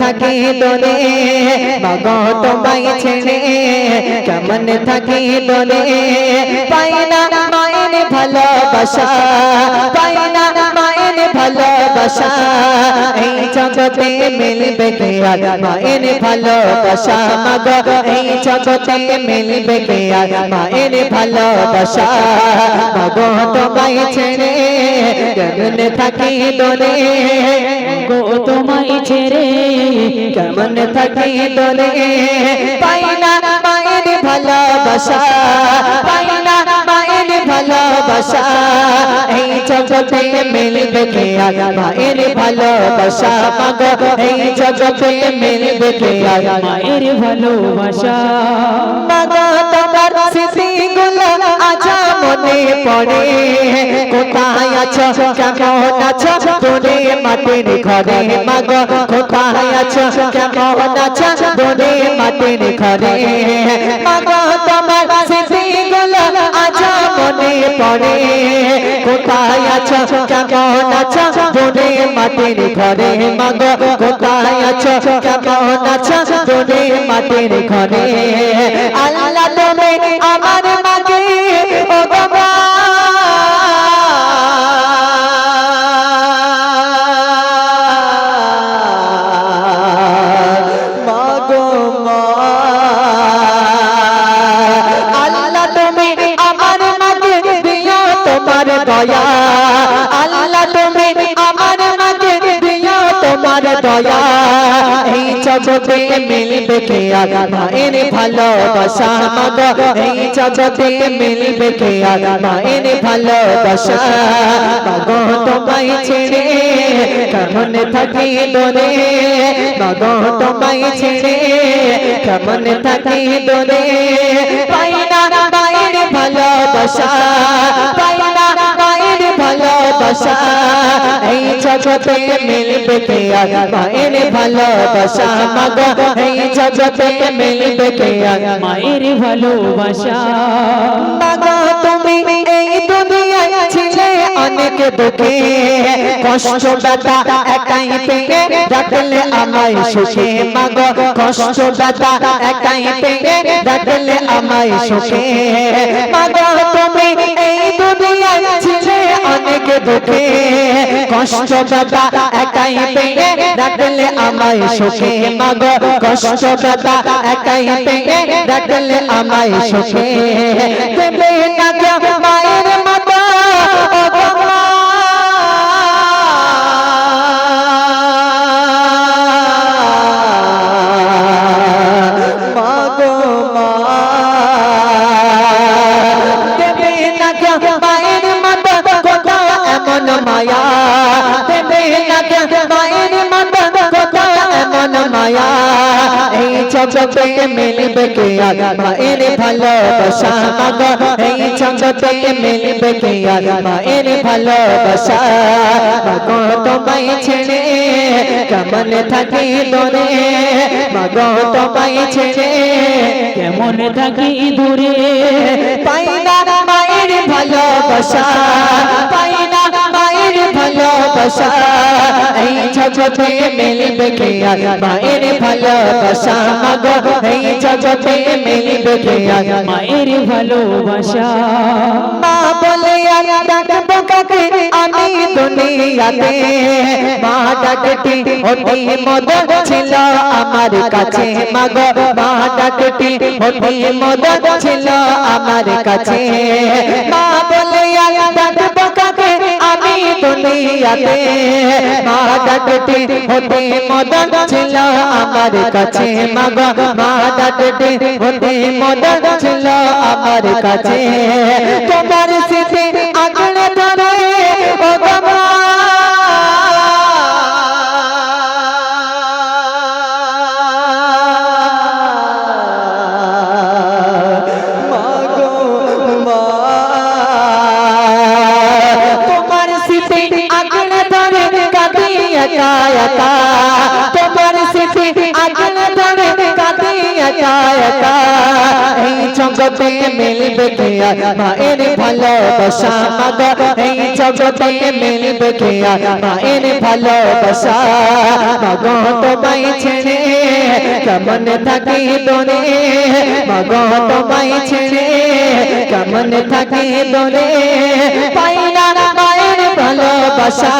থাকি দোলে মগ তোমায় ছেড়ে কেমন থাকি দোলে? পাই না মায়ের ভালোবাসা পাই না ভালোবাসা, এই জগতে মিলবে কে আর মায়ের ভালোবাসা মগ, এই জগতে মিলবে কে আর মায়ের ভালোবাসা মগ, তোমায় ছেড়ে কেমন থাকি দোলে? গো তোমায় ছেড়ে কেমন থাকি দোলে? পাই না মায়ের ভালোবাসা, পাই ভালোবাসা। এই জগতে মিলবে কে? আর মায়ের ভালোবাসা মাগ। এই জগতে মিলবে কে? আর মায়ের ভালোবাসা মাগ। তোমার স্মৃতিগুলো আজ মনে পড়ে। কোথায় আছো? কেমন আছো? দূরে মাটির ঘরে মাগ। কোথায় আছো? কেমন আছো? দূরে মাটির ঘরে মাগ। পড়ে কোথায় আছো? কেমন আছো? বনে মাটির ঘরে? মাগ, কোথায় আছো? কেমন আছো? বনে মাটির ঘরে? আল্লাহ তুমি আমার মাকে জগতে মিলবে কে আর মায়ের ভালোবাসা মাগ এই জগতে মিলবে কে আর মায়ের ভালোবাসা মাগ তোমায় ছেড়ে কেমন থাকি দোরে মাগ তোমায় ছেড়ে কেমন থাকি দোরে পাই না মায়ের ভালোবাসা ভালোবাসা। এই জগতে মিলবে কে আর মায়ের ভালোবাসা মাগ। এই জগতে মিলবে কে আর মায়ের ভালোবাসা। মাগ, তুমি এই দুনিয়ায় ছিলে অনেক দুঃখে। কষ্ট ব্যথা একাই পেয়ে রাখলে আমায় সুখে। মাগ, কষ্ট ব্যথা একাই পেয়ে রাখলে আমায় সুখে। মাগ অনেক দুঃখে। কষ্ট দাদা একাই পেয়ে রাখলে আমায় সুখে। মাগ, কষ্ট দাদা একাই পেয়ে রাখলে আমায় সুখে। দেবে জগতে মিলবে কে আর মায়ের ভালোবাসা মাগ। এই জগতে মিলবে কে আর মায়ের ভালোবাসা মাগ, তোমায় ছেড়ে কেমন থাকি দোরে মাগ, তোমায় ছেড়ে কেমন থাকি দূরে পাই না মায়ের ভালোবাসা, পাই না মায়ের ভালোবাসা। জগতে মিলবে আর মায়ের ভালোবাসা মাগ। এই জগতে মিলবে আর মায়ের ভালোবাসা। মা বলে ডাকবো কাকে? আমি দুনিয়াতে মা ডাকটি অতি মদন ছিল আমার কাছে মাগ। মা ডাকটি অতি মদন ছিল আমার কাছে। মা দুনিয়াতে মারা ডাকটি হতে মদন ছিল আমার কাছে। মাগ, মারা ডাকটি হতে মদন ছিল আমার কাছে। তোমার স্মৃতি একা তোমার স্মৃতি আগলে ধরে কাঁদি একা একা এই জগতে মিলবে কে মায়ের ভালোবাসা মাগো। ভালোবাসা।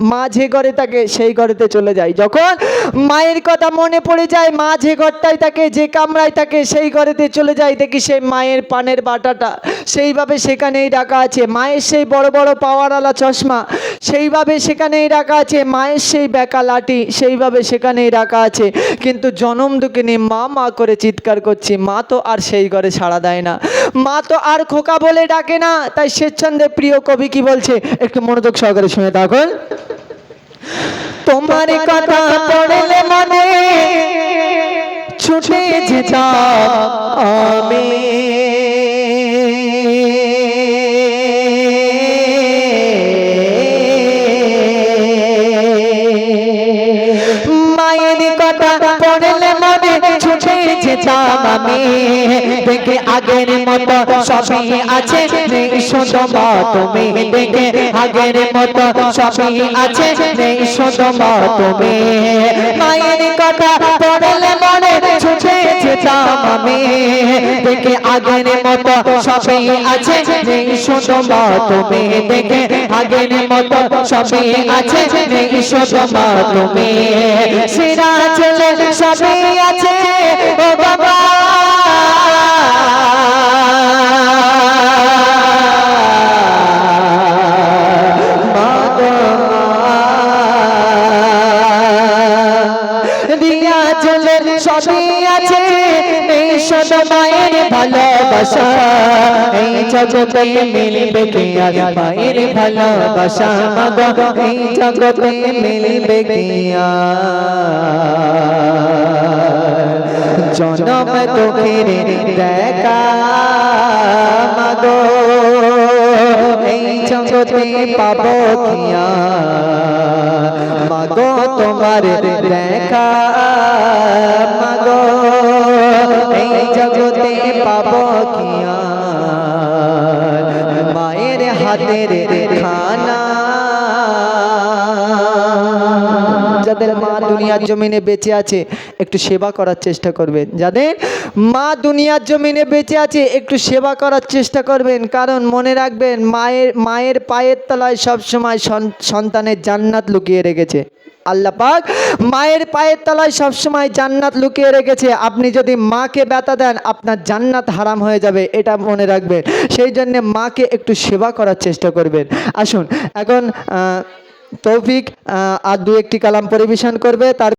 মা যে ঘরে থাকে, সেই ঘরেতে চলে যায়। যখন মায়ের কথা মনে পড়ে যায়, মা যে ঘরটায় থাকে, যে কামরায় থাকে, সেই ঘরেতে চলে যায়। দেখি সেই মায়ের পানের বাটাটা। সেইভাবে সেখানেই রাখা আছে। মায়ের সেই বড় বড় পাওয়ারওয়ালা চশমা, সেইভাবে সেখানেই রাখা আছে। মায়ের সেই বেকা লাঠি, সেইভাবে সেখানেই রাখা আছে। কিন্তু জনম দুঃখিনী মা মা করে চিৎকার করছি। মা তো আর সেই ঘরে সাড়া দেয় না। মা তো আর খোকা বলে ডাকে না। তাই স্বেচ্ছন্দে প্রিয় কবি কি বলছে? একটু মনোযোগ সহকারে শুনে থাকুন তোমার কথা পড়লে মনে ছুটে যেতাম আমি। আমি দেখে আগের মতো সবই আছে। মা তুমি। দেখে আগের মতো সবই আছে। শুধু তুমি। মায়ের কথা পড়লে মনে ছুটে যেতাম আমি। দেখে আগের মতো সবই আছে। নেই শুধু তুমি। দেখে আগের মতো সবই আছে। নেই শুধু তুমি। সিরা সবই আছে। ও বাবা। সদ মায়ের ভালোবাসা। এই জগতে মিলবে কে আর মায়ের ভালোবাসা? মাগো, এই জগতে মিলবে কে জনম তোকে দেখা, মাগো। এই জগতে পাব কিয়া? মাগো, তোমার দেখা। মাগো, এই জগতে পাব কিয়া? মায়ের হাতের খানা। যাদের মা দুনিয়ার জমিনে বেঁচে আছে, একটু সেবা করার চেষ্টা করবেন। যাদের মা দুনিয়ার জমিনে বেঁচে আছে, একটু সেবা করার চেষ্টা করবেন। কারণ মনে রাখবেন, মায়ের মায়ের পায়ের তলায় সবসময় সন- সন্তানের জান্নাত লুকিয়ে রেখেছে। আল্লাহ পাক মায়ের পায়ের তলায় সবসময় জান্নাত লুকিয়ে রেখেছে। আপনি যদি মাকে ব্যথা দেন, আপনার জান্নাত হারাম হয়ে যাবে, এটা মনে রাখবেন। সেই জন্যে মাকে একটু সেবা করার চেষ্টা করবেন। আসুন, এখন তৌফিক আর দু একটি কালাম পরিবেশন করবে তার